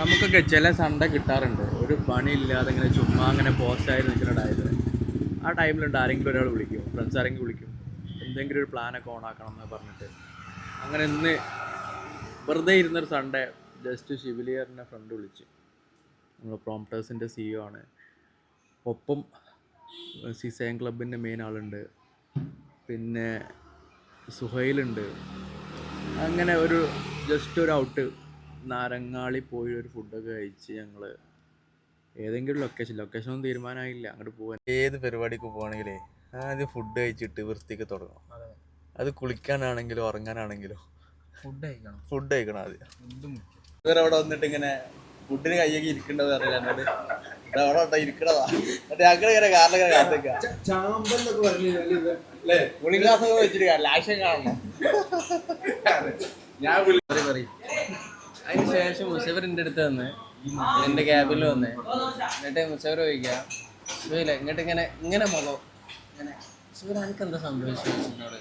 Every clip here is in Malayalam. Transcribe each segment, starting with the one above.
നമുക്കൊക്കെ ചില സണ്ട കിട്ടാറുണ്ട്. ഒരു പണിയില്ലാതെ ഇങ്ങനെ ചുമ്മാ അങ്ങനെ പോസ്റ്റായി നിൽക്കുന്നുണ്ടായത് ആ ടൈമിലുണ്ട് ആരെങ്കിലും ഒരാൾ വിളിക്കും. ഫ്രണ്ട്സ് ആരെങ്കിലും വിളിക്കും. എന്തെങ്കിലും ഒരു പ്ലാനൊക്കെ ഓണാക്കണം എന്ന് പറഞ്ഞിട്ട്. അങ്ങനെ ഇന്ന് വെറുതെ ഇരുന്നൊരു സൺഡേ ജസ്റ്റ് ശിവലിയറിനെ ഫ്രണ്ട് വിളിച്ച്. നമ്മൾ പ്രോംപ്റ്റേഴ്സിന്റെ സിഇഒ ആണ്. ഒപ്പം സിസൈൻ ക്ലബിന്റെ മെയിൻ ആളുണ്ട്. പിന്നെ സുഹൈലുണ്ട്. അങ്ങനെ ഒരു ജസ്റ്റ് ഒരു ഔട്ട് നാരങ്ങാളി പോയി ഒരു ഫുഡൊക്കെ കഴിച്ച് ഞങ്ങൾ ഏതെങ്കിലും ലൊക്കേഷൻ ലൊക്കേഷൻ ഒന്നും തീരുമാനമായില്ല അങ്ങോട്ട് പോകാൻ ഏത് പരിപാടിക്ക് പോകണമെങ്കിലേ ആദ്യം ഫുഡ് കഴിച്ചിട്ട് വൃത്തിക്ക് തുടങ്ങും അത്. കുളിക്കാനാണെങ്കിലും ഉറങ്ങാനാണെങ്കിലും? ഫുഡ് കഴിക്കണം. ഫുഡ് കഴിക്കണം ആദ്യം. ഇവരവിടെ വന്നിട്ട് ഇങ്ങനെ ഫുഡിന് കയ്യൊക്കെ ഇരിക്കേണ്ടത് അറിയില്ല എന്നോട്. "ദാ അവിടെ ഉണ്ടോ ഇരിക്കണതാ. എന്നിട്ട് ഞങ്ങൾ ഇങ്ങനെ കാറിലൊക്കെ കാത്തേക്ക വെച്ചിട്ട് കാണണം. ഞാൻ പറയും. അതിന് ശേഷം മുസഫർ എന്റെ അടുത്ത് വന്ന് എന്റെ ക്യാബിൽ വന്ന് എന്നിട്ട് മുസഫർ ചോദിക്കുക സുഖമില്ല ഇങ്ങോട്ട് ഇങ്ങനെ ഇങ്ങനെ മുഖം ഇങ്ങനെ. സുഖം എനിക്ക് എന്താ സംഭവിച്ചു എന്നോട്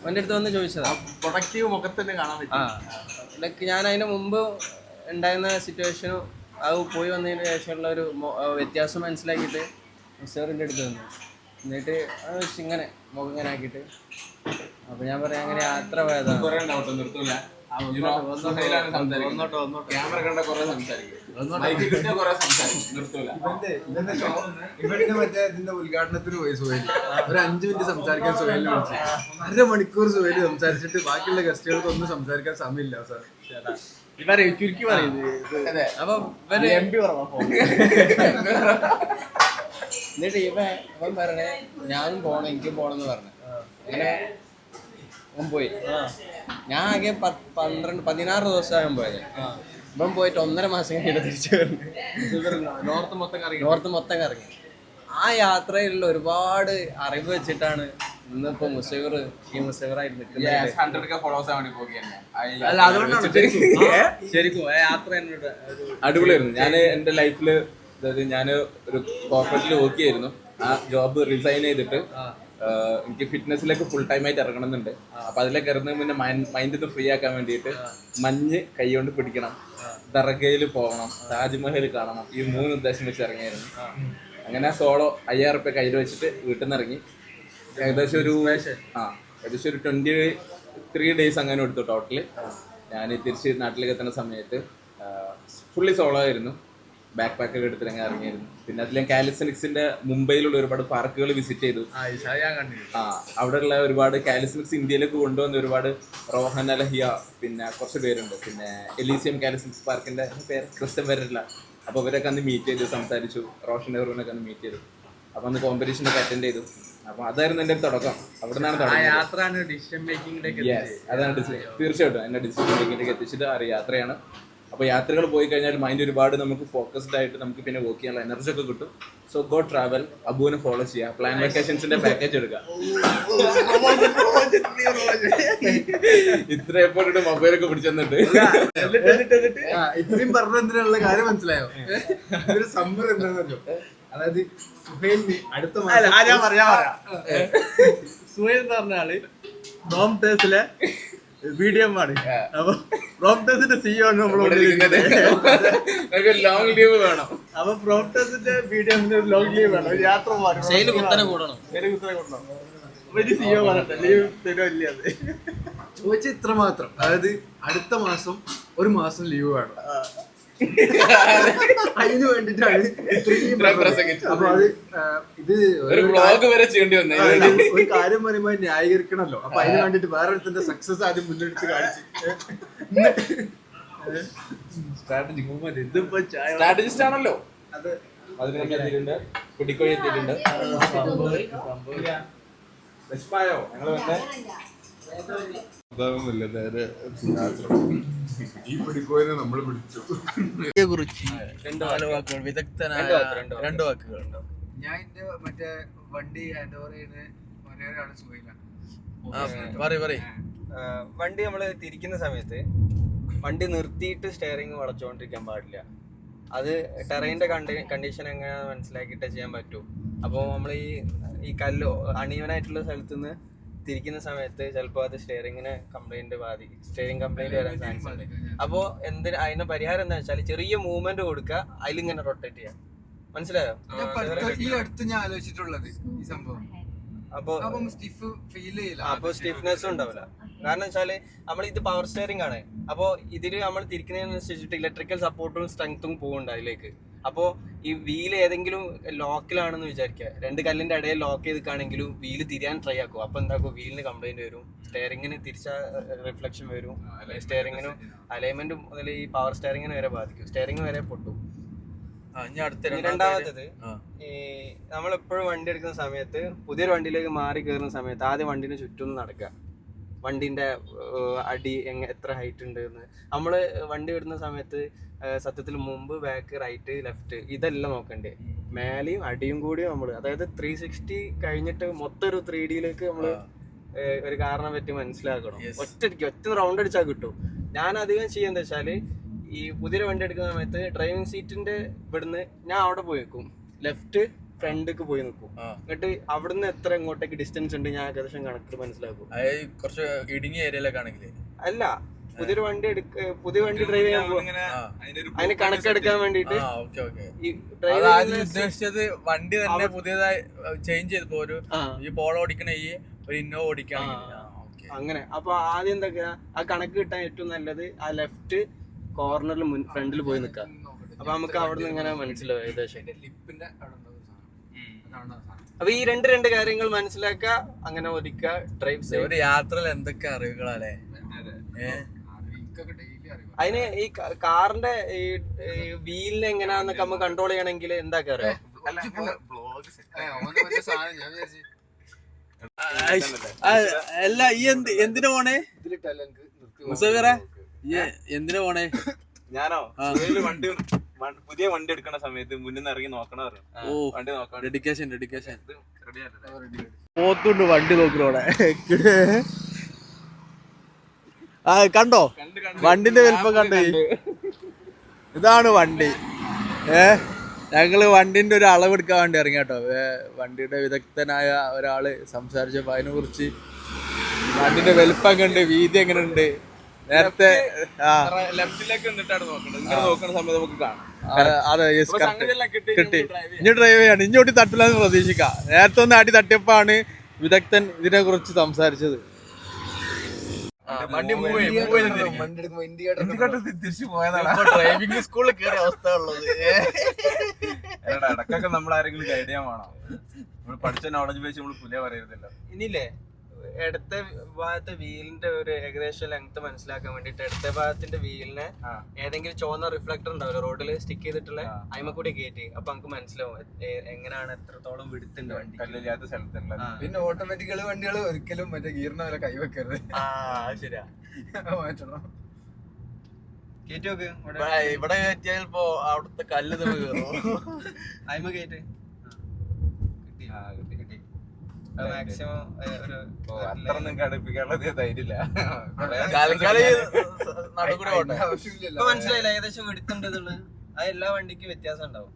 അവന്റെ അടുത്ത് വന്ന് ചോദിച്ചതാ. പ്രൊഡക്റ്റീവ് മുഖത്തന്നെ കാണാൻ ആ ലൈക്ക് ഞാൻ അതിന് മുമ്പ് ഉണ്ടായിരുന്ന സിറ്റുവേഷനും അത് പോയി വന്നതിന് ശേഷമുള്ള ഒരു വ്യത്യാസം മനസ്സിലാക്കിയിട്ട് മുസഫറിന്റെ അടുത്ത് വന്നു. എന്നിട്ട് ഇങ്ങനെ മുഖം ഇങ്ങനെ ആക്കിയിട്ട്. അപ്പോൾ ഞാൻ പറയാം അങ്ങനെ യാത്ര പോയതാണ് കുറെ ഉണ്ടാവട്ടെ നിർത്തൂല. ക്യാമറ കണ്ട കുറെ സംസാരിക്കും. മൈക്ക് കിട്ടിയ കുറെ സംസാരിക്കും. നിർത്തൂല. ഇവന്റെ ഇവന്റെ ഷോ ഇവന്റെ മറ്റേ ഇതിന്റെ ഉദ്ഘാടനത്തിന് പോയി സുഹേൽ. ഒരു അഞ്ചു മിനിറ്റ് സംസാരിക്കാൻ സുഹേലിനെ വിളിച്ചു. അര മണിക്കൂർ സുഹേൽ സംസാരിച്ചിട്ട് ബാക്കിയുള്ള ഗസ്റ്റുകൾക്ക് ഒന്നും സംസാരിക്കാൻ സമയമില്ല സാർ. ഇവരെ ചുരുക്കി പറയുന്നത് അപ്പം ഇവർ എം പി പറഞ്ഞു എന്നിട്ട് ഇവ അവൻ പറഞ്ഞേ ഞാനും പോണം എനിക്കും പോണെന്ന് പറഞ്ഞു. അങ്ങനെ അവൻ പോയി. ഞാൻ ആകെ പന്ത്രണ്ട് പതിനാറ് ദിവസമാകാൻ പോയത്. ഇവൻ പോയിട്ട് ഒന്നര മാസം കഴിഞ്ഞിട്ട് തിരിച്ചു വരുന്നു നോർത്ത് മൊത്തം കറങ്ങി. നോർത്ത് മൊത്തം കറങ്ങി. ആ യാത്രയിലുള്ള ഒരുപാട് അറിവ് വെച്ചിട്ടാണ് ഇന്നിപ്പോ മുസൈർ ഈ അതുകൊണ്ടാണ് ശരിക്കും ആ യാത്ര എന്നോട് അടിപൊളിയായിരുന്നു. ഞാൻ എന്റെ ലൈഫിൽ അതായത് ഞാൻ ഒരു കോർപ്പറേറ്റിൽ വർക്ക് ചെയ്യായിരുന്നു. ആ ജോബ് റിസൈൻ ചെയ്തിട്ട് എനിക്ക് ഫിറ്റ്നസ്സിലേക്ക് ഫുൾ ടൈം ആയിട്ട് ഇറങ്ങണമെന്നുണ്ട്. അപ്പൊ അതിലേക്ക് ഇറങ്ങുന്നതിന് മുന്നേ മൈൻഡ് ഒന്ന് ഫ്രീ ആക്കാൻ വേണ്ടിയിട്ട് മഞ്ഞ് കൈകൊണ്ട് പിടിക്കണം. ദർഗയിൽ പോകണം. താജ്മഹൽ കാണണം. ഈ മൂന്ന് ഉദ്ദേശം വെച്ച് ഇറങ്ങിയായിരുന്നു. അങ്ങനെ സോളോ അയ്യായിരം റുപ്യ കയ്യിൽ വെച്ചിട്ട് വീട്ടിൽ നിന്ന് ഇറങ്ങി ഏകദേശം ഒരു ആ. ഏകദേശം ഒരു ട്വന്റി ത്രീ ഡേയ്സ് അങ്ങനെ എടുത്തു ടോട്ടൽ ഞാൻ തിരിച്ച് നാട്ടിലേക്ക് എത്തുന്ന സമയത്ത് ഫുള്ളി സോളോ ആയിരുന്നു. ബാക്ക് പാക്ക് ഒക്കെ എടുത്തിട്ട് അങ്ങനെ ഇറങ്ങിയിരുന്നു പിന്നെ അതിൽ കാലിസനിക്സിന്റെ മുംബൈയിലുള്ള ഒരുപാട് പാർക്കുകൾ വിസിറ്റ് ചെയ്തു. ആ അവിടെയുള്ള ഒരുപാട് കാലിസനിക്സ് ഇന്ത്യയിലേക്ക് കൊണ്ടുവന്ന ഒരുപാട് റോഹൻ അലഹിയ പിന്നെ കുറച്ച് പേരുണ്ട്. പിന്നെ എലീസിയം കാലിസനിക്സ് പാർക്കിന്റെ പേര് ക്രിസ്ത്യൻ പേരില്ല അപ്പൊ അവരൊക്കെ അന്ന് മീറ്റ് ചെയ്ത് സംസാരിച്ചു. റോഷൻ നെഹ്റുവിനൊക്കെ അന്ന് മീറ്റ് ചെയ്തു. അപ്പൊ അന്ന് കോമ്പറ്റീഷൻ ഒക്കെ അറ്റൻഡ് ചെയ്തു. അപ്പൊ അതായിരുന്നു എന്റെ തുടക്കം. അവിടെ നിന്നാണ് യാത്രയാണ് ഡിസിഷൻ അതാണ് തീർച്ചയായിട്ടും എന്നെ ഡിസിഷൻ മേക്കിംഗിലേക്ക് എത്തിച്ചത് ആ യാത്രയാണ്. അപ്പൊ യാത്രകൾ പോയി കഴിഞ്ഞാൽ മൈൻഡ് ഒരുപാട് നമുക്ക് ഫോക്കസ്ഡ് ആയിട്ട് നമുക്ക് പിന്നെ വർക്ക് ചെയ്യാനുള്ള എനർജി ഒക്കെ കിട്ടും. സോ ഗോ ട്രാവൽ അബുവിനെ ഫോളോ ചെയ്യുക പ്ലാൻ വെക്കേഷൻസിന്റെ പാക്കേജ് എടുക്കുക ഇത്ര എപ്പോഴും മൊബൈലൊക്കെ പിടിച്ചെന്നിട്ട് ഇത്രയും പറഞ്ഞതിനുള്ള കാര്യം മനസ്സിലായോ? ഒരു എന്താണെന്നല്ലോ അതായത് സുഹേലിന് അടുത്ത സുഹേൽ എന്ന് പറഞ്ഞാൽ ഞാൻ പറയാം വീഡിയോ ആണ്. അപ്പൊ പ്രോംപ്റ്റേഴ്സിന്റെ സിഇഒ ആണ് നമ്മൾ ലോങ് ലീവ് വേണം. അപ്പൊ പ്രോംപ്റ്റേഴ്സിന്റെ ഒരു ലോങ് ലീവ് വേണം. യാത്ര സെയിൽ കുത്തനെ കൂടണം. ഒരു കുത്തനെ കൂടണം. അപ്പൊ സിഇഒ ലീവ് തരുമോ ഇല്ല അത് ചോദിച്ച ഇത്ര മാത്രം അതായത് അടുത്ത മാസം ഒരു മാസം ലീവ് വേണം. അതിന് വേണ്ടിട്ടാണ് ഇത്രയും പറഞ്ഞത്. പ്രസംഗിച്ചത്. അപ്പൊ അത് ഇത് ഒരു വ്ളോഗ് വരെ ചെയ്യേണ്ടി വന്നേ. ഒരു കാര്യം പറയുമ്പോ ന്യായീകരിക്കണല്ലോ. അപ്പൊ അതിന് വേണ്ടിട്ട് വേറെ ഒരുത്തിന്റെ സക്സസ് ആദ്യം മുന്നെടുത്ത് കാണിച്ച്. സ്ട്രാറ്റജി മൂവ്മെന്റ് ഇതിപ്പോ സ്ട്രാറ്റജിസ്റ്റ് ആണല്ലോ. അത്. എത്തിയിട്ടുണ്ട് കുടിക്കോഴി എത്തിയിട്ടുണ്ട് വിശപ്പായോ? ഞങ്ങൾ വന്നേ. നമ്മൾ പിടിച്ചു. കുറിച്ച് വാക്കുകൾ. വിദഗ്ധനായ രണ്ട് വാക്ക്, രണ്ട് രണ്ട് വാക്കുകൾ. ഞാൻ എന്റെ മറ്റേ വണ്ടി ഹാൻഡ് ഓവർ ചെയ്യുന്ന ഒരേ പറയ് ആഹ് വണ്ടി നമ്മൾ തിരിക്കുന്ന സമയത്ത് വണ്ടി നിർത്തിയിട്ട് സ്റ്റെയറിങ് വളച്ചുകൊണ്ടിരിക്കാൻ പാടില്ല. അത് ടെറൈന്റെ കണ്ടി കണ്ടീഷൻ എങ്ങനെയാണെന്ന് മനസ്സിലാക്കിയിട്ടേ ചെയ്യാൻ പറ്റൂ. അപ്പോൾ നമ്മൾ ഈ ഈ കല്ലോ അണീവനായിട്ടുള്ള സ്ഥലത്ത് നിന്ന് തിരിക്കുന്ന സമയത്ത് ചിലപ്പോൾ അത് സ്റ്റിയറിങ്ങിന് കംപ്ലൈന്റ് ബാധി സ്റ്റിയറിംഗ് കംപ്ലൈന്റ് വരാൻ ചാൻസ് ഉണ്ട്. അപ്പോൾ എന്തിന് അതിന് പരിഹാരം എന്താ വെച്ചാൽ ചെറിയ മൂവ്മെന്റ് കൊടുക്കുക അതിലിങ്ങനെ റൊട്ടേറ്റ് ചെയ്യാം. മനസ്സിലായോ? ഈ അടുത്ത് ഞാൻ ആലോചിച്ചിട്ടുള്ളത് ഈ സംഭവം. അപ്പോ സ്റ്റിഫ് ഫീൽ ചെയ്യില്ല. അപ്പോൾ സ്റ്റിഫ്നെസ് ഉണ്ടാവില്ല. കാരണം വെച്ചാൽ നമ്മൾ ഇത് പവർ സ്റ്റിയറിംഗ് ആണ്. അപ്പോ ഇതിൽ നമ്മൾ തിരിക്കുന്നതിനനുസരിച്ചിട്ട് ഇലക്ട്രിക്കൽ സപ്പോർട്ടും സ്ട്രെങ്ത്തും പോകുന്നുണ്ട് അതിലേക്ക്. അപ്പോൾ ഈ വീൽ ഏതെങ്കിലും ലോക്കിലാണെന്ന് വിചാരിക്കുക രണ്ട് കല്ലിന്റെ ഇടയിൽ ലോക്ക് ചെയ്തിക്കാണെങ്കിലും വീൽ തിരിയാൻ ട്രൈ ആക്കും. അപ്പൊ എന്താക്കും? വീലിന് കംപ്ലൈന്റ് വരും. സ്റ്റെയറിങ്ങിന് തിരിച്ച റിഫ്ലക്ഷൻ വരും. സ്റ്റെയറിങ്ങിനും അലൈൻമെന്റും മുതൽ ഈ പവർ സ്റ്റെയറിങ്ങിനെ വരെ ബാധിക്കും. സ്റ്റെയറിങ് വരെ പൊട്ടും. ഇനി അടുത്ത ഇനി രണ്ടാമത്തത്. ഈ നമ്മളെപ്പോഴും വണ്ടി എടുക്കുന്ന സമയത്ത് പുതിയൊരു വണ്ടിയിലേക്ക് മാറി കയറുന്ന സമയത്ത് ആദ്യം വണ്ടിന് ചുറ്റും നടക്കുക. വണ്ടിന്റെ അടി എങ്ങ എത്ര ഹൈറ്റ് ഉണ്ട് എന്ന് നമ്മൾ വണ്ടി വിടുന്ന സമയത്ത് സത്യത്തിൽ മുമ്പ് ബാക്ക് റൈറ്റ് ലെഫ്റ്റ് ഇതെല്ലാം നോക്കണ്ടേ. മേലെയും അടിയും കൂടി നമ്മൾ അതായത് ത്രീ സിക്സ്റ്റി കഴിഞ്ഞിട്ട് മൊത്തം ഒരു ത്രീ ഡിയിലേക്ക് നമ്മൾ ഒരു കാരണം പറ്റി മനസ്സിലാക്കണം. ഒറ്റയ്ക്ക് ഒറ്റ റൗണ്ട് അടിച്ചാൽ കിട്ടും. ഞാൻ അധികം ചെയ്യുന്നത് വെച്ചാൽ ഈ പുതിയ വണ്ടി എടുക്കുന്ന സമയത്ത് ഡ്രൈവിംഗ് സീറ്റിന്റെ ഇവിടുന്ന് ഞാൻ അവിടെ പോയി നിൽക്കും ലെഫ്റ്റ് ഫ്രണ്ടിക്ക് പോയി നിൽക്കും എന്നിട്ട് അവിടുന്ന് എത്ര ഇങ്ങോട്ടേക്ക് ഡിസ്റ്റൻസ് ഉണ്ട് ഞാൻ ഏകദേശം കണക്ക് മനസ്സിലാക്കും. അതായത് കുറച്ച് ഇടുങ്ങിയ ഏരിയയിലൊക്കെ ആണെങ്കിൽ അല്ല പുതിയൊരു വണ്ടി എടുക്ക പുതിയ വണ്ടി ഡ്രൈവ് ചെയ്യാൻ അതിന് കണക്കെടുക്കാൻ ഡ്രൈവ് ഉദ്ദേശിച്ചത് വണ്ടി തന്നെ പുതിയതായി ചേഞ്ച് ചെയ്തപ്പോ ഒരു ഈ പോളോ ഓടിക്കണ ഈ ഒരു ഇന്നോ ഓടിക്കുകയാണെങ്കിൽ. അങ്ങനെ. അപ്പൊ ആദ്യം എന്തൊക്കെയാ? ആ കണക്ക് കിട്ടാൻ ഏറ്റവും നല്ലത് ആ ലെഫ്റ്റ് കോർണറിൽ മുൻ ഫ്രണ്ടിൽ പോയി നിൽക്കാം അപ്പൊ നമുക്ക് അവിടെ നിന്ന് ഇങ്ങനെ മനസ്സിലാവും ഏകദേശം. ലിപ്പിന്റെ അവിടെ ഉണ്ടാവും സാധനം അതാണ് ആ സാധനം അപ്പൊ ഈ രണ്ട് രണ്ട് കാര്യങ്ങൾ മനസ്സിലാക്കുക അങ്ങനെ ഒരുക്കുക ഡ്രൈവ് ഒരു യാത്രയിൽ എന്തൊക്കെ അറിയാം അതിന് ഈ കാറിന്റെ ഈ വീലിന് എങ്ങനെയാന്നൊക്കെ നമ്മൾ കൺട്രോൾ ചെയ്യണമെങ്കിൽ എന്താ അറിയാം? അല്ല ഈ എന്ത് എന്തിനു പോണേ? മുസഫിറെ എന്തിനു പോണേ? ഞാനോ? വണ്ടി പുതിയ വണ്ടി എടുക്കണ സമയത്ത് മുന്നിൽ നിന്ന് ഇറങ്ങി നോക്കണ വണ്ടി നോക്കണം ഡെഡിക്കേഷൻ ഡെഡിക്കേഷൻ പോത്തുണ്ട് വണ്ടി നോക്കണോടെ ആ കണ്ടോ? വണ്ടിന്റെ വലിപ്പം കണ്ടേ. ഇതാണ് വണ്ടി. ഏ? ഞങ്ങൾ വണ്ടിന്റെ ഒരു അളവെടുക്കാൻ വേണ്ടി ഇറങ്ങി കേട്ടോ. ഏ, വണ്ടിയുടെ വിദഗ്ധനായ ഒരാൾ സംസാരിച്ചപ്പോ അതിനെ കുറിച്ച് വണ്ടിന്റെ വലിപ്പം കണ്ട് വീതി എങ്ങനെ ഉണ്ട് നേരത്തെ ലെഫ്റ്റിലേക്ക് നിന്നിട്ടാണ് നോക്കേണ്ടത്. ഇങ്ങനെ നോക്കുന്ന സമയത്ത് നമുക്ക് കാണാം. അതെ യെസ് കിട്ടി ഇനി ഡ്രൈവ് ചെയ്യാണ് ഇഞ്ഞോട്ടി തട്ടില്ലെന്ന് പ്രതീക്ഷിക്കാം. നേരത്തെ ഒന്ന് അടി തട്ടിയപ്പോഴാണ് വിദഗ്ധൻ ഇതിനെ കുറിച്ച് സംസാരിച്ചത്. ഡ്രൈവിംഗ് സ്കൂളിൽ കയറിയ അവസ്ഥ ഉള്ളത്. എടാ, ഇടക്കൊക്കെ നമ്മൾ ആരെങ്കിലും ഗൈഡ് ചെയ്യാൻ വേണം. നമ്മൾ പഠിച്ച നോളജ് വെച്ച് നമ്മൾ പുതിയ പറയരുതല്ലോ. ഇനിയില്ലേ? ഇടത്തെ ഭാഗത്തെ വീലിന്റെ ഒരു ഏകദേശം ലെങ്ത് മനസ്സിലാക്കാൻ വേണ്ടിട്ട് ഇടത്തെ ഭാഗത്തിന്റെ വീലിനെ ഏതെങ്കിലും ചുവന്ന റിഫ്ലക്ടർ ഉണ്ടാവില്ല? റോഡിൽ സ്റ്റിക്ക് ചെയ്തിട്ടുള്ള. അയിമ കൂടി കയറ്റി അപ്പൊ നമുക്ക് മനസ്സിലാവും എങ്ങനെയാണ് എത്രത്തോളം വിടുത്തുണ്ട് വണ്ടി കല്ലില്ലാത്ത സ്ഥലത്തുള്ള പിന്നെ ഓട്ടോമാറ്റിക്കൽ വണ്ടികൾ ഒരിക്കലും മറ്റേ ഗീറിന് വരെ കൈവെക്കരുത് ആ ശരിയാ. മാറ്റണം. ഇവിടെ. കയറ്റിയാൽ ഇപ്പോ അവിടുത്തെ കല്ല് കയറും അയിമ കയറ്റി കിട്ടി ആ, കിട്ടി. കിട്ടി. മാക്സിമം ഒരു അത്രൊന്നും ധൈര്യമില്ല. ഇപ്പൊ മനസ്സിലായില്ല? ഏകദേശം എല്ലാ വണ്ടിക്കും വ്യത്യാസം ഉണ്ടാവും.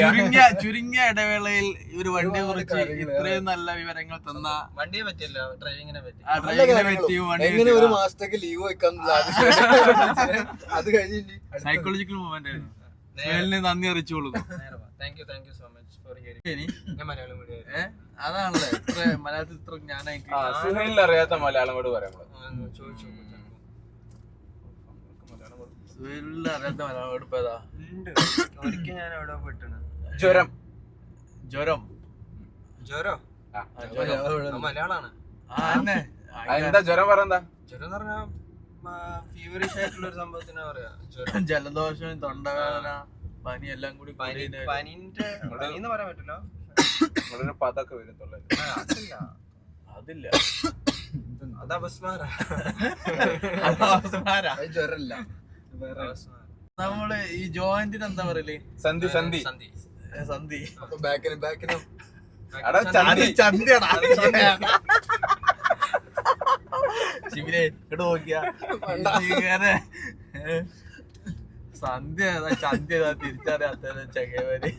ചുരുങ്ങിയ ചുരുങ്ങിയ ഇടവേളയിൽ ഒരു വണ്ടിയെ കുറിച്ച് ഇത്രയും നല്ല വിവരങ്ങൾ തന്ന വണ്ടിയെ പറ്റില്ല ഡ്രൈവിങ്ങിനെ പറ്റി. എങ്ങനെ ഒരു മാസത്തേക്ക് ലീവ് വെക്കാൻ അത് കഴിഞ്ഞിട്ട് സൈക്കോളജിക്കൽ മൂവ്മെന്റ് ആയിരുന്നു. നന്ദി അറിയിച്ചോളൂ thank you thank you so much ഞാൻ അതാണല്ലേ? ഇത്ര മലയാളത്തിൽ ഇത്ര അറിയാത്ത മലയാളം കൂടെ പറയാം സുഹേലിൽ അറിയാത്ത മലയാളം ഇപ്പൊ ഏതാ? ഒരിക്കൽ ഞാൻ എവിടെ ജ്വരം. ജ്വരം. ജ്വരോ? മലയാളാണ്. എന്താ ജ്വരം ജ്വരം ഫീവറിഷ് ആയിട്ടുള്ള ഒരു സംഭവത്തിനാ പറയാ. ജലദോഷം തൊണ്ടവേദന. പനി എല്ലാം കൂടി പനിന്റെ പനി പറയാൻ പറ്റില്ല. വളരെ പതൊക്കെ അതില്ല. അതില്ല. അത് അപസ്മാരാ. അത് ജ്വരല്ല. നമ്മൾ ഈ ജോയിന്റിന് എന്താ പറയൽ? സന്ധി സന്ധി. സന്ധി. ബാക്കിന് അപ്പൊ ബാക്കിന് ബാക്കിനും എടാ ചന്തി. ചന്തിയാടാ. ശിവനെ ഇങ്ങോട്ട് നോക്കിയാ. സന്ധ്യ ഏതാ തിരിച്ചറിയാത്ത ചകവര്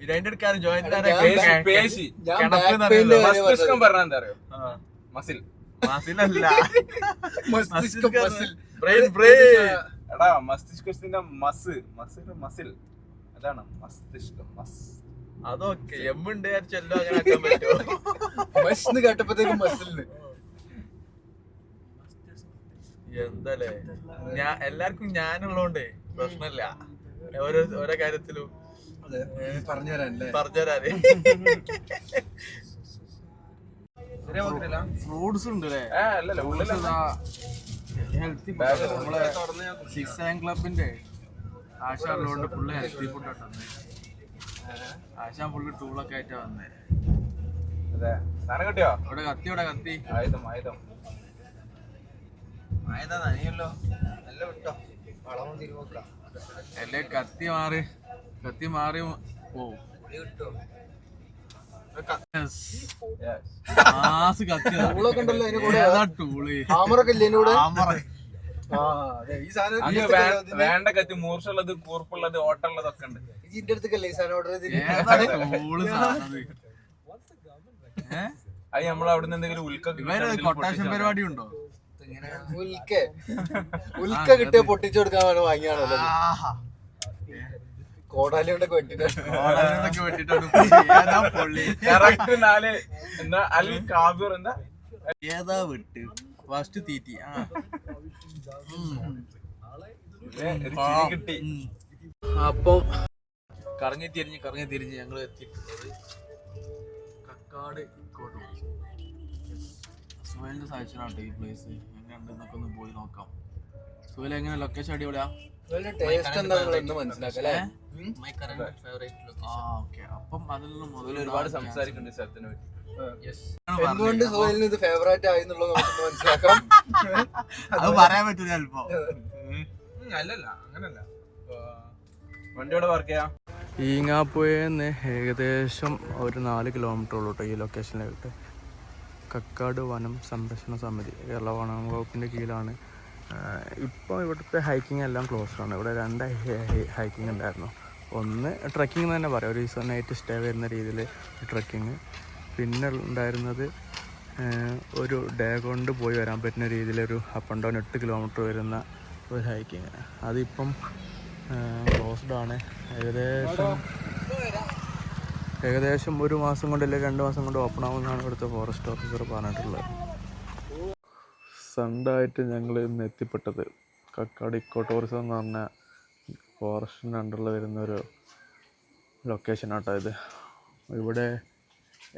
അതിന്റെ ജോയിന്റ് മസിൽ. മസിലല്ല. മസ്തിഷ്കം മസിൽ. ബ്രെയിൻ ബ്രെയിൻ എടാ മസ്തിഷ്കത്തിന്റെ മസ്. Muscle muscle. അതാണ് മസ്തിഷ്കം മസ്. അതൊക്കെ എമ്മുണ്ട് ചെല്ലോ അങ്ങനെ കേട്ടപ്പോഴത്തേക്കും മസിലിന് എന്താലേ ഞാൻ എല്ലാവർക്കും ഞാനുള്ളോണ്ടേ പ്രശ്നമില്ല ഓരോ ഓരോ കാര്യത്തിലും. അതെ പറഞ്ഞുതരാ ഫ്രൂട്ട്സ് ഉണ്ട് ഹെൽത്തി നമ്മളെ സിക്സ് ആം ക്ലബിന്റെ ആശാറിലോണ്ട് ഫുള്ള് ഹെൽത്തി ഫുഡ് തന്നെ ആശാൻ ഫുള്ള് ടൂളൊക്കെ ആയിട്ടാ വന്നേ. അതെ. സാധനം കിട്ടിയോ? ഇവിടെ കത്തി ഇവിടെ കത്തി. ആയുധം ആയുധം. അല്ലേ കത്തി മാറി കത്തി മാറി പോവും. വേണ്ട കത്തി മൂർച്ചുള്ളത് കൂർപ്പുള്ളത് ഓട്ടുള്ളതൊക്കെ ഉണ്ട്. ഇതിന്റെ അടുത്തേക്കല്ലേ ഈ സാധനം ഓർഡർ അത് നമ്മൾ അവിടെ നിന്ന് എന്തെങ്കിലും ഉൽക്കൊക്കെ ഇവർ കൊട്ടാഷൻ പരിപാടി ഉണ്ടോ ഉൽക്ക. ഉൽക്ക കിട്ടിയ പൊട്ടിച്ചു കൊടുക്കാൻ വേണ്ടി വാങ്ങിയാണല്ലോ കോടാലി കൊണ്ടൊക്കെ വെട്ടിട്ട് ഓടാനൊക്കെ ഏതാ വിട്ട്? ഫസ്റ്റ് തീറ്റി. കിട്ടി. അപ്പം കറങ്ങി തിരിഞ്ഞ് കറങ്ങി തിരിഞ്ഞ് ഞങ്ങൾ എത്തിയിട്ടുള്ളത് കക്കാട് ഇക്കോട്ട് സുഹേലിന്റെ സജഷനാണ് ഈ പ്ലേസ് എങ്ങനെയുണ്ട് എന്നൊക്കെ ഒന്ന് പോയി നോക്കാം. സുഹേൽ എങ്ങനെ? ലൊക്കേഷൻ അടിപൊളിയാ? ടേസ്റ്റ് എന്താണെന്ന് ഒന്ന് മനസ്സിലാക്കല്ലേ? ആ ഓക്കെ. അപ്പം അതിൽ നിന്ന് മുതൽ ഒരുപാട് സംസാരിക്കുന്നുണ്ട് ഈ സ്ഥലത്തിനെ പറ്റി. എന്തുകൊണ്ട് സോയലിന് ഇത് ഫേവറേറ്റ് ആയി എന്നുള്ളത് നമുക്ക് മനസ്സിലാക്കാം? അത് പറയാൻ പറ്റില്ല ചിലപ്പോ. അല്ലല്ല അങ്ങനല്ല. വണ്ടിയോടെ വർക്ക് ചെയ്യാം. ഈങ്ങാപ്പുഴന്ന് ഏകദേശം ഒരു നാല് കിലോമീറ്റർ ഉള്ളൂ കേട്ടോ ഈ ലൊക്കേഷനിലായിട്ട് കക്കാട് വനം സംരക്ഷണ സമിതി കേരള വനം വകുപ്പിന്റെ കീഴിലാണ്. ഇപ്പോൾ ഇവിടുത്തെ ഹൈക്കിംഗ് എല്ലാം ക്ലോസ്ഡ് ആണ്. ഇവിടെ രണ്ട് ഹൈക്കിംഗ് ഉണ്ടായിരുന്നു. ഒന്ന് ട്രക്കിംഗ് തന്നെ പറയാം. ഒരു ദിവസം നൈറ്റ് സ്റ്റേ വരുന്ന രീതിയിൽ ട്രക്കിങ് പിന്നെ ഉണ്ടായിരുന്നത് ഒരു ഡേ കൊണ്ട് പോയി വരാൻ പറ്റുന്ന രീതിയിലൊരു അപ്പ് ആൻഡ് ഡൗൺ എട്ട് കിലോമീറ്റർ വരുന്ന ഒരു ഹൈക്കിങ് അതിപ്പം ക്ലോസ്ഡ് ആണ്. ഏകദേശം ഏകദേശം ഒരു മാസം കൊണ്ടല്ലേ രണ്ട് മാസം കൊണ്ട് ഓപ്പൺ ആവുമെന്നാണ് ഇവിടുത്തെ ഫോറസ്റ്റ് ഓഫീസർ പറഞ്ഞിട്ടുള്ളത്. സൺഡായിട്ട് ഞങ്ങൾ ഇന്ന് എത്തിപ്പെട്ടത് കക്കാട് ഇക്കോ ടൂറിസം എന്ന് പറഞ്ഞ ഫോറസ്റ്റിന്റെ അണ്ടറിൽ വരുന്നൊരു ലൊക്കേഷൻ ആട്ടോ ഇത്. ഇവിടെ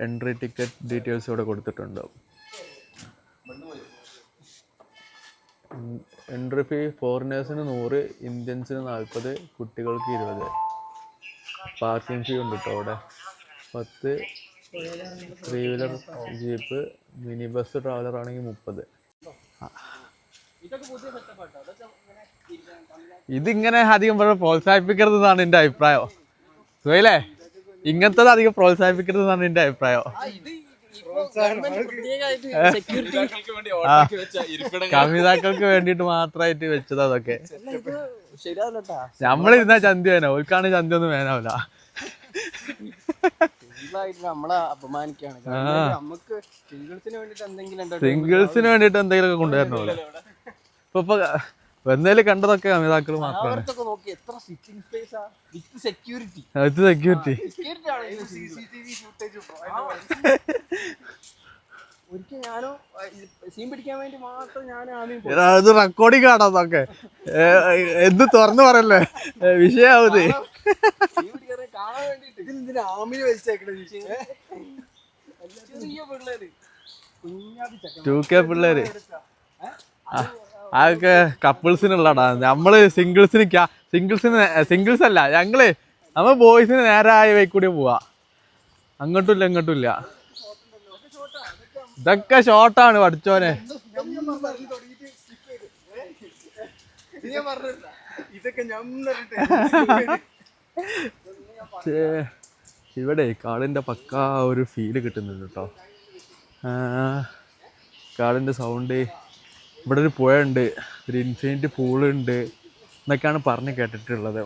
എൻട്രി ടിക്കറ്റ് ഡീറ്റെയിൽസ് ഇവിടെ കൊടുത്തിട്ടുണ്ട്. എൻട്രി ഫീ ഫോറിനേഴ്സിന് നൂറ് ഇന്ത്യൻസിന് നാൽപ്പത് കുട്ടികൾക്ക് ഇരുപത്. പാർക്കിംഗ് ഫീ ഉണ്ട് കേട്ടോ അവിടെ പത്ത് three wheeler jeep mini bus traveller ആണെങ്കിൽ മുപ്പത്. ഇതിങ്ങനെ അധികം പ്രോത്സാഹിപ്പിക്കരുതെന്നാണ് എന്റെ അഭിപ്രായം. സുഖല്ലേ ഇങ്ങനത്തത് അധികം പ്രോത്സാഹിപ്പിക്കരുതെന്നാണ് എന്റെ അഭിപ്രായം. കവിതാക്കൾക്ക് വേണ്ടിട്ട് മാത്രമായിട്ട് വെച്ചത് അതൊക്കെ. നമ്മളിരുന്ന ചന്തി വേനോ. ഓൽക്കാണ് ചന്തി ഒന്നും വേനാവില്ല. സിംഗിൾസിന് വേണ്ടിട്ട് എന്തെങ്കിലും സിംഗിൾസിന് വേണ്ടിയിട്ട് എന്തെങ്കിലുമൊക്കെ കൊണ്ടുവരണോ? ഇപ്പൊ ഇപ്പൊ എന്നേലും കണ്ടതൊക്കെ അമിതാക്കൾ മാത്രമാണ് അവർക്കൊക്കെ നോക്കി എത്ര സിറ്റിംഗ് സ്പേസാ വിത്ത് സെക്യൂരിറ്റി അത് റെക്കോർഡിംഗ് ആണോ അതൊക്കെ? എന്ത് തുറന്നു പറയല്ലേ? വിഷയാവത് പിടിക്കാൻ കാണാൻ വേണ്ടിട്ട്. ഇതിന് ആമിന് വലിച്ചേക്കണേ ചെറിയ പിള്ളേര്. ടു കെ അതൊക്കെ കപ്പിൾസിനുള്ളടാ നമ്മൾ സിംഗിൾസിന് സിംഗിൾസിന് സിംഗിൾസ് അല്ല ഞങ്ങൾ നമ്മൾ ബോയ്സിന് നേരായ വൈ കൂടി പോവാ. അങ്ങോട്ടും ഇല്ല ഇങ്ങോട്ടും ഇല്ല. ഇതൊക്കെ ഷോർട്ടാണ് പഠിച്ചോനെ. ഇതൊക്കെ ഛേ, ഇവിടെ കാടിന്റെ പക്ക ഒരു ഫീൽ കിട്ടുന്നുണ്ട് കേട്ടോ കാടിന്റെ സൗണ്ട് ഇവിടെ ഒരു പുഴ ഉണ്ട് ഒരു ഇൻഫിനിറ്റ് പൂളുണ്ട് എന്നൊക്കെയാണ് പറഞ്ഞ് കേട്ടിട്ടുള്ളത്.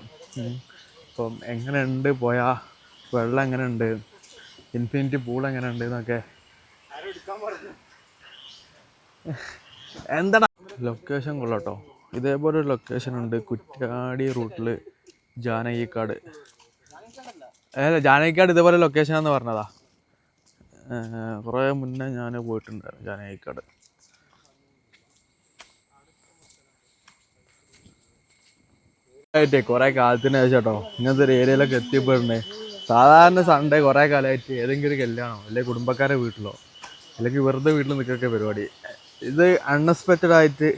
അപ്പം എങ്ങനെയുണ്ട് പുഴ? വെള്ളം എങ്ങനെയുണ്ട്? ഇൻഫിനിറ്റി പൂൾ എങ്ങനെയുണ്ട് എന്നൊക്കെ. എന്താടാ? ലൊക്കേഷൻ കൊള്ളട്ടോ ഇതേപോലെ ഒരു ലൊക്കേഷൻ ഉണ്ട് കുറ്റാടി റൂട്ടിൽ ജാനകിക്കാട്. അല്ല ജാനകിക്കാട് ഇതേപോലെ ലൊക്കേഷനാന്ന് പറഞ്ഞതാ. കുറേ മുന്നേ ഞാൻ പോയിട്ടുണ്ടായിരുന്നു ജാനകിക്കാട്. ആയിട്ടേ കുറേ കാലത്തിന് ശേഷം കേട്ടോ. ഇങ്ങനത്തെ ഒരു ഏരിയയിലൊക്കെ എത്തിപ്പെടണേ സാധാരണ സൺഡേ കുറേ കാലമായിട്ട് ഏതെങ്കിലും ഒരു കല്യാണോ അല്ലെങ്കിൽ കുടുംബക്കാരെ വീട്ടിലോ അല്ലെങ്കിൽ വെറുതെ വീട്ടിൽ നിൽക്കൊക്കെ പരിപാടി. ഇത് അൺഎക്സ്പെക്റ്റഡ് ആയിട്ട്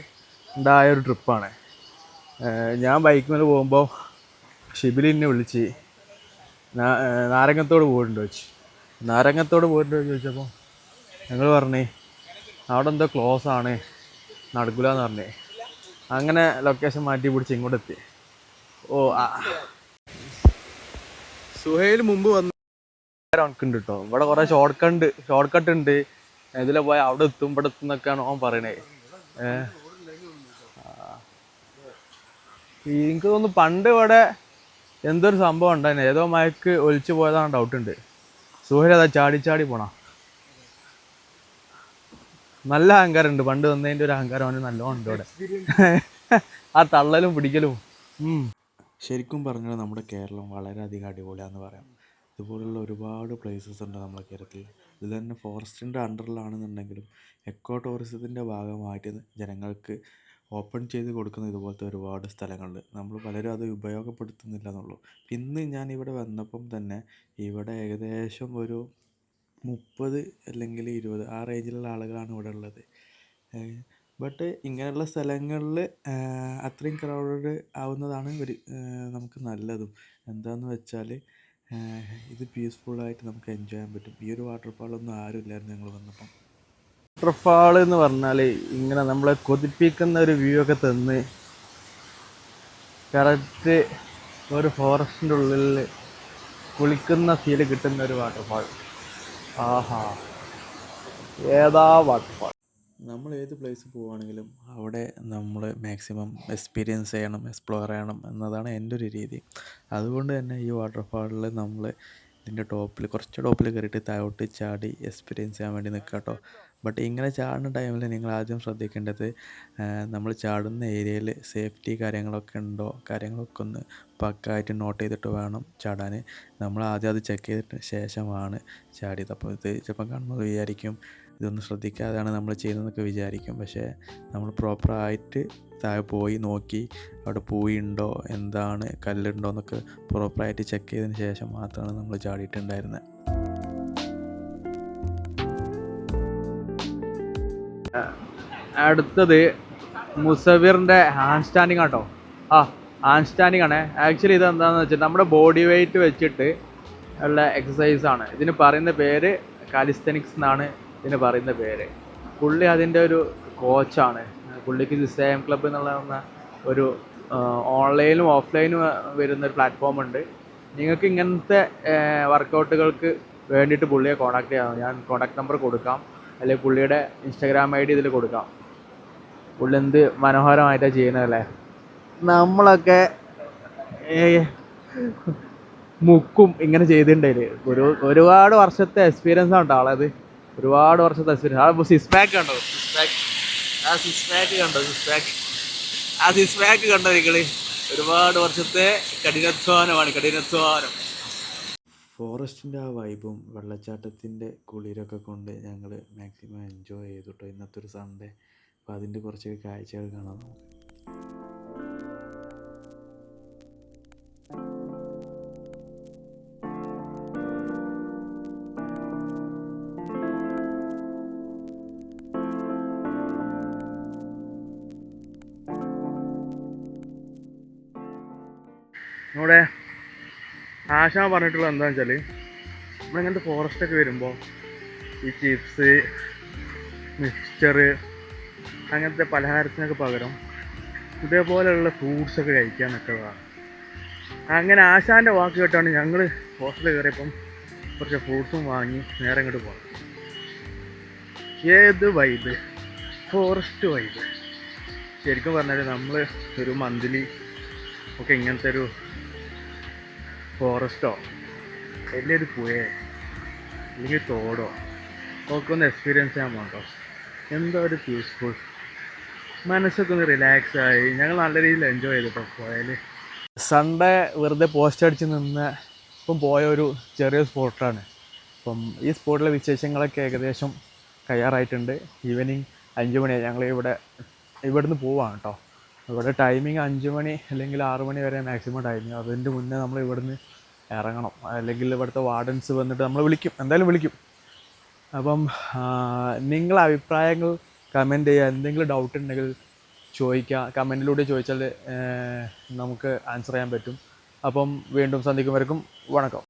ഉണ്ടായ ഒരു ട്രിപ്പാണ് ഞാൻ ബൈക്കിൽ പോകുമ്പോൾ ഷിബിലിനെ വിളിച്ച് നാരങ്ങത്തോട് പോയിട്ടുണ്ട് വെച്ച്. നാരങ്ങത്തോട് പോയിട്ടുണ്ട് ചോദിച്ചപ്പോൾ ഞങ്ങൾ പറഞ്ഞേ അവിടെ എന്തോ ക്ലോസ് ആണ് നടക്കില്ല എന്ന് പറഞ്ഞേ. അങ്ങനെ ലൊക്കേഷൻ മാറ്റി പിടിച്ച് ഇങ്ങോട്ട് എത്തി ഓ സുഹൈൽ മുമ്പ് വന്ന് ഉണ്ട് കേട്ടോ ഇവിടെ കുറേ ഷോർട്ട് കട്ട് ഷോർട്ട് കട്ട് ഉണ്ട്. ഇതിലെ പോയ അവിടെ എത്തും ഇവിടെ എത്തും എന്നൊക്കെയാണ് ഓൻ പറയണേ. എനിക്ക് തോന്നുന്നു പണ്ട് ഇവിടെ എന്തൊരു സംഭവം ഉണ്ടായി ഏതോ മയക്ക് ഒലിച്ചു പോയതാണ് ഡൗട്ട് ഉണ്ട്. സുഹൈൽ അതാ ചാടി ചാടി പോണ. നല്ല അഹങ്കാരം ഉണ്ട് പണ്ട് വന്നതിന്റെ ഒരു അഹങ്കാരം അവന് നല്ലോണം ഉണ്ട് ഇവിടെ ആ തള്ളലും പിടിക്കലും. ശരിക്കും പറഞ്ഞാൽ നമ്മുടെ കേരളം വളരെയധികം അടിപൊളിയാന്ന് പറയാം. ഇതുപോലുള്ള ഒരുപാട് പ്ലേസസ് ഉണ്ട് നമ്മുടെ കേരളത്തിൽ. ഇത് തന്നെ ഫോറസ്റ്റിന്റെ അണ്ടറിലാണെന്നുണ്ടെങ്കിലും എക്കോ ടൂറിസത്തിന്റെ ഭാഗമായിട്ട് ജനങ്ങൾക്ക് ഓപ്പൺ ചെയ്ത് കൊടുക്കുന്ന ഇതുപോലത്തെ ഒരുപാട് സ്ഥലങ്ങളുണ്ട്. നമ്മൾ പലരും അത് ഉപയോഗപ്പെടുത്തുന്നില്ല എന്നുള്ളൂ ഇന്ന് ഞാൻ ഇവിടെ വന്നപ്പം തന്നെ ഇവിടെ ഏകദേശം ഒരു മുപ്പത് അല്ലെങ്കിൽ ഇരുപത് ആ റേഞ്ചിലുള്ള ആളുകളാണ് ഇവിടെ ഉള്ളത്. ബട്ട് ഇങ്ങനെയുള്ള സ്ഥലങ്ങളിൽ അത്രയും ക്രൗഡഡ് ആവുന്നതാണ് ഒരു നമുക്ക് നല്ലതും. എന്താണെന്ന് വെച്ചാൽ ഇത് പീസ്ഫുള്ളായിട്ട് നമുക്ക് എൻജോയ് ചെയ്യാൻ പറ്റും. ഈ ഒരു വാട്ടർഫാളൊന്നും ആരും ഇല്ലായിരുന്നു ഞങ്ങൾ വന്നപ്പം. വാട്ടർഫാൾ എന്ന് പറഞ്ഞാൽ ഇങ്ങനെ നമ്മളെ കൊതിപ്പിക്കുന്ന ഒരു വ്യൂ ഒക്കെ തന്ന് കറക്റ്റ് ഒരു ഫോറസ്റ്റിന്റെ ഉള്ളിൽ കുളിക്കുന്ന ഫീൽ കിട്ടുന്ന ഒരു വാട്ടർഫാൾ ആഹാ. ഏതാ വാട്ടർഫാൾ നമ്മൾ ഏത് പ്ലേസ് പോവുകയാണെങ്കിലും അവിടെ നമ്മൾ മാക്സിമം എക്സ്പീരിയൻസ് ചെയ്യണം എക്സ്പ്ലോർ ചെയ്യണം എന്നതാണ് എന്റെ ഒരു രീതി. അതുകൊണ്ട് തന്നെ ഈ വാട്ടർഫാളിൽ നമ്മൾ ഇതിന്റെ ടോപ്പിൽ കുറച്ച് ടോപ്പിൽ കയറിയിട്ട് താഴോട്ട് ചാടി എക്സ്പീരിയൻസ് ചെയ്യാൻ വേണ്ടി നിൽക്കുക കേട്ടോ. ബട്ട് ഇങ്ങനെ ചാടുന്ന ടൈമിൽ നിങ്ങൾ ആദ്യം ശ്രദ്ധിക്കേണ്ടത് നമ്മൾ ചാടുന്ന ഏരിയയിൽ സേഫ്റ്റി കാര്യങ്ങളൊക്കെ ഉണ്ടോ? കാര്യങ്ങളൊക്കെ ഒന്ന് പക്കായിട്ട് നോട്ട് ചെയ്തിട്ട് വേണം ചാടാൻ നമ്മൾ ആദ്യം അത് ചെക്ക് ചെയ്തിട്ട് ശേഷമാണ് ചാടിയത്. അപ്പോൾ ഇത് ചിലപ്പോൾ കാണുമ്പോൾ വിചാരിക്കും ഇതൊന്നും ശ്രദ്ധിക്കാതെയാണ് നമ്മൾ ചെയ്യുന്നതെന്നൊക്കെ വിചാരിക്കും. പക്ഷേ നമ്മൾ പ്രോപ്പറായിട്ട് താഴെ പോയി നോക്കി അവിടെ പോയി ഉണ്ടോ എന്താണ്? കല്ലുണ്ടോ? എന്നൊക്കെ പ്രോപ്പറായിട്ട് ചെക്ക് ചെയ്തതിന് ശേഷം മാത്രമാണ് നമ്മൾ ചാടിയിട്ടുണ്ടായിരുന്നത് അടുത്തത് മുസവിറിന്റെ ഹാൻഡ് സ്റ്റാൻഡിങ് ആട്ടോ. ആ ഹാൻഡ് സ്റ്റാൻഡിങ് ആണ്. ആക്ച്വലി ഇത് എന്താണെന്ന് വെച്ചാൽ നമ്മുടെ ബോഡി വെയിറ്റ് വെച്ചിട്ട് ഉള്ള എക്സസൈസ് ആണ്. ഇതിന് പറയുന്ന പേര് കാലിസ്തനിക്സ് എന്നാണ് ഇതിന് പറയുന്ന പേര്. പുള്ളി അതിന്റെ ഒരു കോച്ചാണ് പുള്ളിക്ക് സിസ്റ്റം ക്ലബ്ബ് എന്നുള്ള ഒരു ഓൺലൈനും ഓഫ്ലൈനും വരുന്ന ഒരു പ്ലാറ്റ്ഫോം ഉണ്ട്. നിങ്ങൾക്ക് ഇങ്ങനത്തെ വർക്കൗട്ടുകൾക്ക് വേണ്ടിയിട്ട് പുള്ളിയെ കോൺടാക്ട് ചെയ്യാം. ഞാൻ കോൺടാക്ട് നമ്പർ കൊടുക്കാം. അല്ലെങ്കിൽ പുള്ളിയുടെ ഇൻസ്റ്റാഗ്രാം ഐ ഡി ഇതിൽ കൊടുക്കാം. പുള്ളി എന്ത് മനോഹരമായിട്ടാണ് ചെയ്യുന്നതല്ലേ? നമ്മളൊക്കെ മുക്കും ഇങ്ങനെ ചെയ്തിട്ടുണ്ടെങ്കിൽ ഒരു ഒരുപാട് വർഷത്തെ എക്സ്പീരിയൻസ് ആണ് കേട്ടോ ആളത്. ഒരുപാട് വർഷത്തെ എക്സ്പീരിയൻസ് ആ സിക്സ് പാക്ക് കണ്ടോ? സിക്സ് പാക്ക് ആ സിക്സ് പാക്ക് കണ്ടോ? സിക്സ് പാക്ക് ആ സിക്സ് പാക്ക് കണ്ടോ നിങ്ങൾ ഒരുപാട് വർഷത്തെ കഠിനാധ്വാനമാണ് കഠിനാധ്വാനം. ഫോറസ്റ്റിന്റെ ആ വൈബും വെള്ളച്ചാട്ടത്തിന്റെ കുളിരൊക്കെ കൊണ്ട് ഞങ്ങൾ മാക്സിമം എൻജോയ് ചെയ്തു കേട്ടോ ഇന്നത്തെ ഒരു സൺഡേ. അപ്പോൾ അതിന്റെ കുറച്ച് കാഴ്ചകൾ കാണാം നമുക്ക്. ആശാ പറഞ്ഞിട്ടുള്ളത് എന്താണെന്ന് വെച്ചാൽ നമ്മളിങ്ങനത്തെ ഫോറസ്റ്റൊക്കെ വരുമ്പോൾ ഈ ചിപ്സ് മിക്സ്ചർ അങ്ങനത്തെ പലഹാരത്തിനൊക്കെ പകരം ഇതേപോലെയുള്ള ഫ്രൂട്ട്സൊക്കെ കഴിക്കാൻ നിൽക്കുന്നതാണ് അങ്ങനെ ആശാന്റെ വാക്ക് കേട്ടാണ് ഞങ്ങൾ ഹോസ്റ്റലിൽ കയറിയപ്പം കുറച്ച് ഫ്രൂട്ട്സും വാങ്ങി നേരെ ഇങ്ങോട്ട് പോകണം ഏത് വൈബ് ഫോറസ്റ്റ് വൈബ് ശരിക്കും പറഞ്ഞാൽ നമ്മൾ ഒരു മന്ത്ലി ഒക്കെ ഇങ്ങനത്തെ ഒരു ഫോറസ്റ്റോ? വലിയൊരു പുഴയോ? അല്ലെങ്കിൽ തോടോ? ഒക്കെ ഒന്ന് എക്സ്പീരിയൻസ് ചെയ്യാൻ പോകട്ടോ എന്തോ ഒരു പീസ്ഫുൾ മനസ്സൊക്കെ ഒന്ന് റിലാക്സ് ആയി. ഞങ്ങൾ നല്ല രീതിയിൽ എൻജോയ് ചെയ്തിട്ടോ പോയാൽ സൺഡേ വെറുതെ പോസ്റ്റ് അടിച്ച് നിന്ന് ഇപ്പം പോയ ഒരു ചെറിയ സ്പോട്ടാണ് അപ്പം ഈ സ്പോട്ടിലെ വിശേഷങ്ങളൊക്കെ ഏകദേശം കയ്യാറായിട്ടുണ്ട് ഈവനിങ് അഞ്ച് മണിയായി. ഞങ്ങൾ ഇവിടെ ഇവിടുന്ന് പോവാണ് കേട്ടോ ഇവിടെ ടൈമിങ് അഞ്ച് മണി അല്ലെങ്കിൽ ആറ് മണി വരെ മാക്സിമം ടൈമിങ് അതിന്റെ മുന്നേ നമ്മൾ ഇവിടുന്ന് ഇറങ്ങണം. അല്ലെങ്കിൽ ഇവിടുത്തെ വാർഡൻസ് വന്നിട്ട് നമ്മൾ വിളിക്കും. എന്തായാലും വിളിക്കും. അപ്പം നിങ്ങളെ അഭിപ്രായങ്ങൾ കമന്റ് ചെയ്യുക. എന്തെങ്കിലും ഡൗട്ട് ഉണ്ടെങ്കിൽ ചോദിക്കുക. കമന്റിലൂടെ ചോദിച്ചാൽ നമുക്ക് ആൻസർ ചെയ്യാൻ പറ്റും. അപ്പം വീണ്ടും സന്ധിക്കും വരക്കും വണക്കം.